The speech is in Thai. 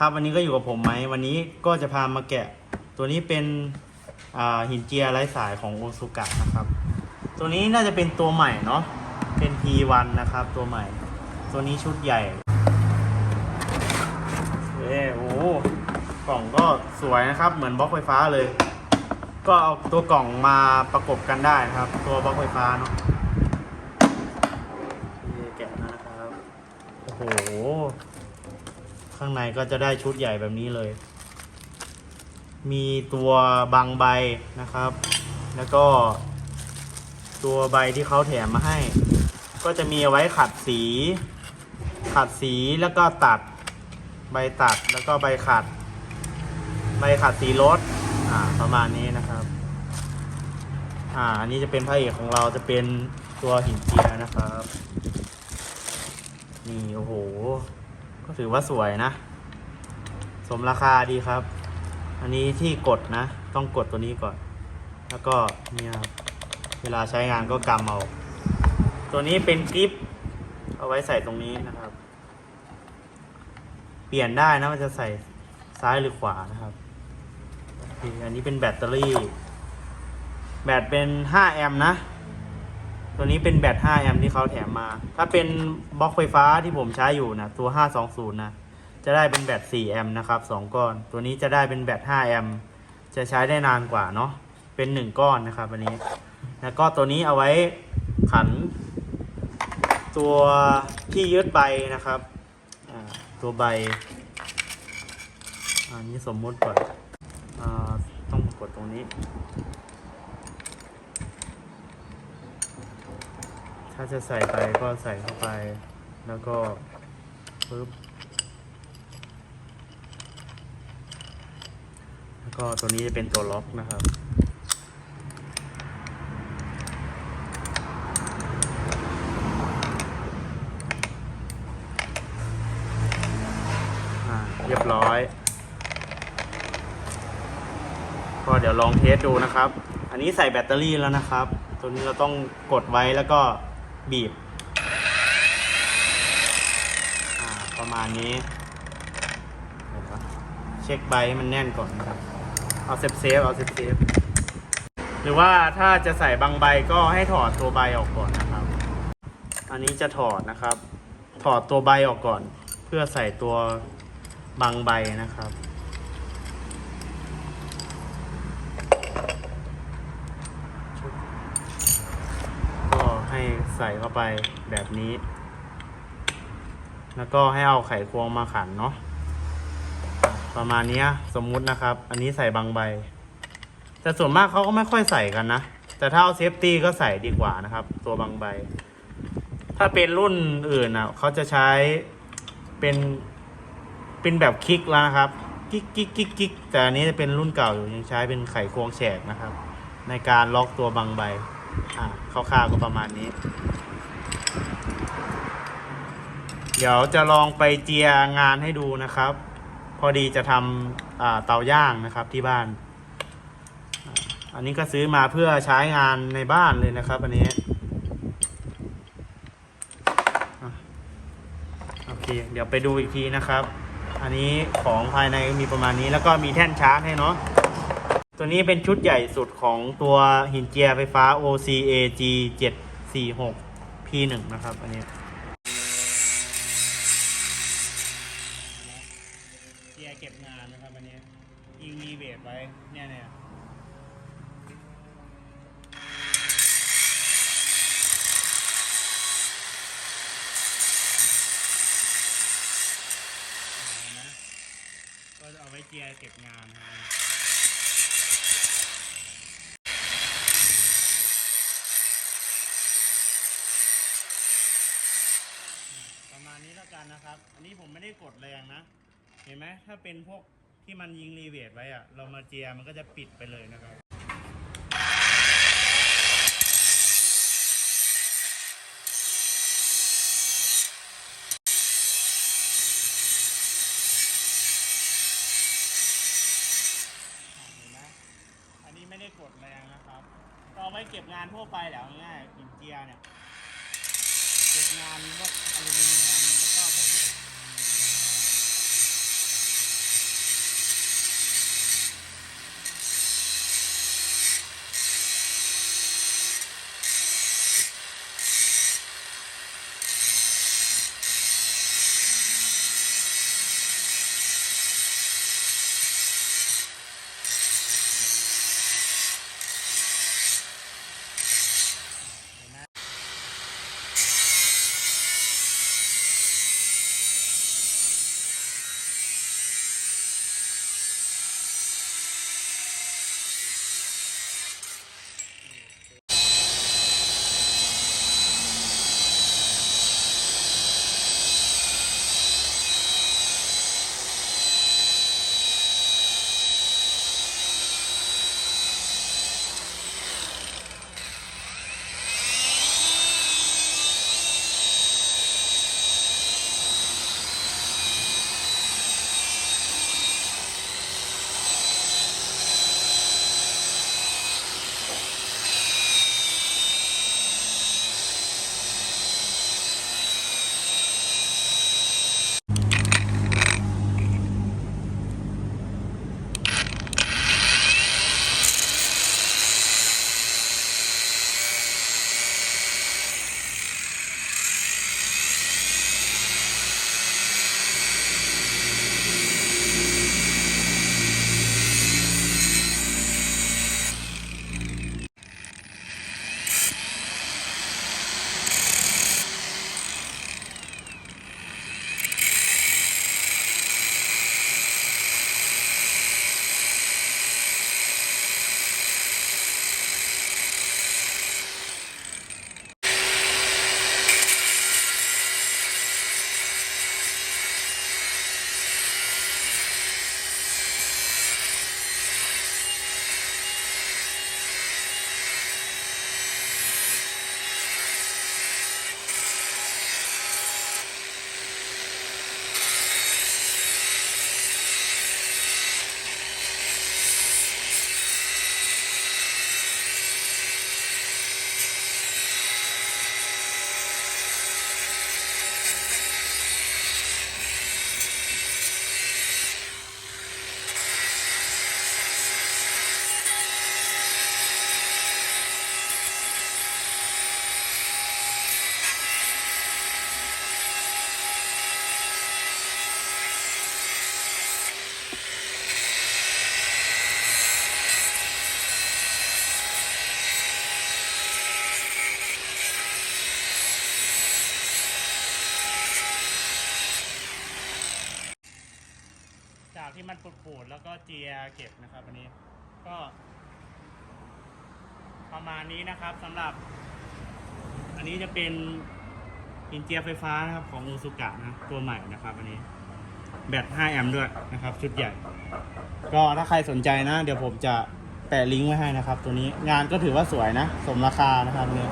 ครับวันนี้ก็อยู่กับผมไหมวันนี้ก็จะพามาแกะ ตัวนี้เป็นหินเจียไร้สายของโอซุกะนะครับ ตัวนี้น่าจะเป็นตัวใหม่เนาะเป็น P1 นะครับ ตัวใหม่ ตัวนี้ชุดใหญ่เอ้โอ้กล่องก็สวยนะครับ เหมือนบล็อกไฟฟ้าเลย ก็เอาตัวกล่องมาประกบกันได้นะครับ ตัวบล็อกไฟฟ้าเนาะแกะนะครับโอ้โห ข้างในก็จะได้ชุดใหญ่แบบนี้เลย มีตัวบางใบนะครับ แล้วก็ ตัวใบที่เขาแถมมาให้ ก็จะมีเอาไว้ขัดสี ขัดสีแล้วก็ตัด ใบตัดแล้วก็ใบขัด ใบขัดสีรถอ่าประมาณนี้นะครับ อ่าอันนี้จะเป็นพระเอกของเราจะเป็นตัวหินเจียนะครับ นี่โอ้โห ก็ถือว่าสวยนะ สมราคาดีครับ อันนี้ที่กดนะ ต้องกดตัวนี้ก่อน แล้วก็เนี่ยเวลาใช้งานก็กำเอา ตัวนี้เป็นกริปเอาไว้ใส่ตรงนี้นะครับ เปลี่ยนได้นะมันจะใส่ซ้ายหรือขวานะครับ อันนี้เป็นแบตเตอรี่ แบตเป็น 5 แอมป์นะ ตัวนี้เป็นแบต 5 แอมป์ที่เขาแถมมา ถ้าเป็นบล็อกไฟฟ้าที่ผมใช้อยู่นะตัว 520 นะ จะได้เป็นแบต 4 แอมป์นะครับ 2 ก้อน ตัวนี้จะได้เป็นแบต 5 แอมป์ จะใช้ได้นานกว่าเนาะ เป็น 1 ก้อนนะครับอันนี้ แล้วก็ตัวนี้เอาไว้ขัน ตัวที่ยึดใบนะครับ ตัวใบ อันนี้สมมุติก่อนอต้องกดตรงนี้ ถ้าจะใส่ไปก็ใส่เข้าไป แล้วก็ปึ๊บแล้วก็ตัวนี้จะเป็นตัวล็อกนะครับอ่าเรียบร้อย ก็เดี๋ยวลองเทสดูนะครับ อันนี้ใส่แบตเตอรี่แล้วนะครับ ตัวนี้เราต้องกดไว้แล้วก็ บีบประมาณนี้เดี๋ยวนะเช็คใบให้มันแน่นก่อนนะครับ เอาเซฟเซฟเอาเซฟเซฟหรือว่าถ้าจะใส่บางใบก็ให้ถอดตัวใบออกก่อนนะครับ อันนี้จะถอดนะครับ ถอดตัวใบออกก่อน เพื่อใส่ตัวบางใบนะครับ ก็ ใส่เข้าไปแบบนี้ แล้วก็ให้เอาไขควงมาขันเนาะประมาณนี้สมมุตินะครับ อันนี้ใส่บางใบ แต่ส่วนมากเขาก็ไม่ค่อยใส่กันนะ แต่ถ้าเอาเซฟตี้ก็ใส่ดีกว่านะครับ ตัวบางใบ ถ้าเป็นรุ่นอื่นอะเขาจะใช้เป็นเป็นแบบคลิกแล้วนะครับกิ๊กกิ๊กกิ๊กกิ๊กแต่อันนี้จะเป็นรุ่นเก่าอยู่ยังใช้เป็นไขควงแฉกนะครับ ในการล็อกตัวบางใบ คร่าวๆก็ประมาณนี้ เดี๋ยวจะลองไปเจียงานให้ดูนะครับ พอดีจะทำเตาย่างนะครับที่บ้าน อันนี้ก็ซื้อมาเพื่อใช้งานในบ้านเลยนะครับ อันนี้โอเค เดี๋ยวไปดูอีกทีนะครับ อันนี้ของภายในมีประมาณนี้แล้วก็มีแท่นชาร์จให้เนาะ ตัวนี้เป็นชุดใหญ่สุดของตัวหินเจียไฟฟ้า OCAG 746 P1 นะครับ อันนี้เจียเก็บงานนะครับ อันนี้ยิงรีเวทไว้ เนี่ยเนี่ยก็จะเอาไว้เจียเก็บงานนะครับ ประมา ณนี้แล้วกันนะครับ อันนี้ผมไม่ได้กดแรงนะ เห็นไหมถ้าเป็นพวกที่มันยิงรีเวทไว้อะเรามาเจียมันก็จะปิดไปเลยนะครับเห็นไหมอันนี้ไม่ได้กดแรงนะครับเอาไว้เก็บงานทั่วไปแหละเอาง่ายๆหินเจียเนี่ย เก็บงานพวกอลูมิเนียม ที่มันปูดๆแล้วก็เจียเก็บนะครับอันนี้ก็ ประมาณนี้นะครับสำหรับ อันนี้จะเป็นอินเจียไฟฟ้านะครับของโอซุกะนะตัวใหม่นะครับอันนี้แบต 5 แอมป์ด้วยนะครับ ชุดใหญ่ ก็ถ้าใครสนใจนะ เดี๋ยวผมจะแปะลิงก์ไว้ให้นะครับ ตัวนี้งานก็ถือว่าสวยนะ สมราคานะครับเนี่ย